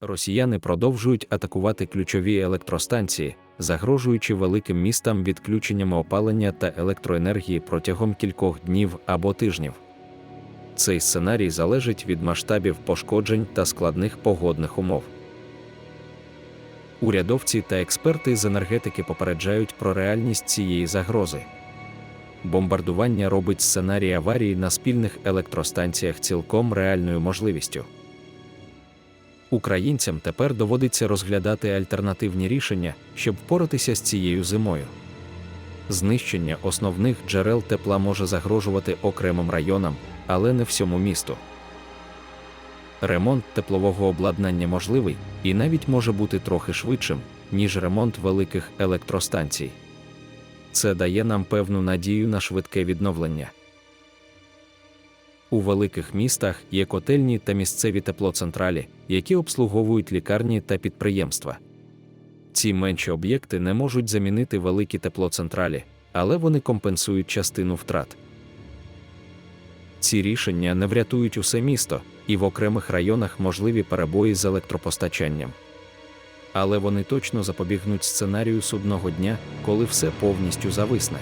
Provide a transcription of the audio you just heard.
Росіяни продовжують атакувати ключові електростанції, загрожуючи великим містам відключеннями опалення та електроенергії протягом кількох днів або тижнів. Цей сценарій залежить від масштабів пошкоджень та складних погодних умов. Урядовці та експерти з енергетики попереджають про реальність цієї загрози. Бомбардування робить сценарій аварії на спільних електростанціях цілком реальною можливістю. Українцям тепер доводиться розглядати альтернативні рішення, щоб впоратися з цією зимою. Знищення основних джерел тепла може загрожувати окремим районам, але не всьому місту. Ремонт теплового обладнання можливий і навіть може бути трохи швидшим, ніж ремонт великих електростанцій. Це дає нам певну надію на швидке відновлення. У великих містах є котельні та місцеві теплоцентралі, які обслуговують лікарні та підприємства. Ці менші об'єкти не можуть замінити великі теплоцентралі, але вони компенсують частину втрат. Ці рішення не врятують усе місто, і в окремих районах можливі перебої з електропостачанням. Але вони точно запобігнуть сценарію судного дня, коли все повністю зависне.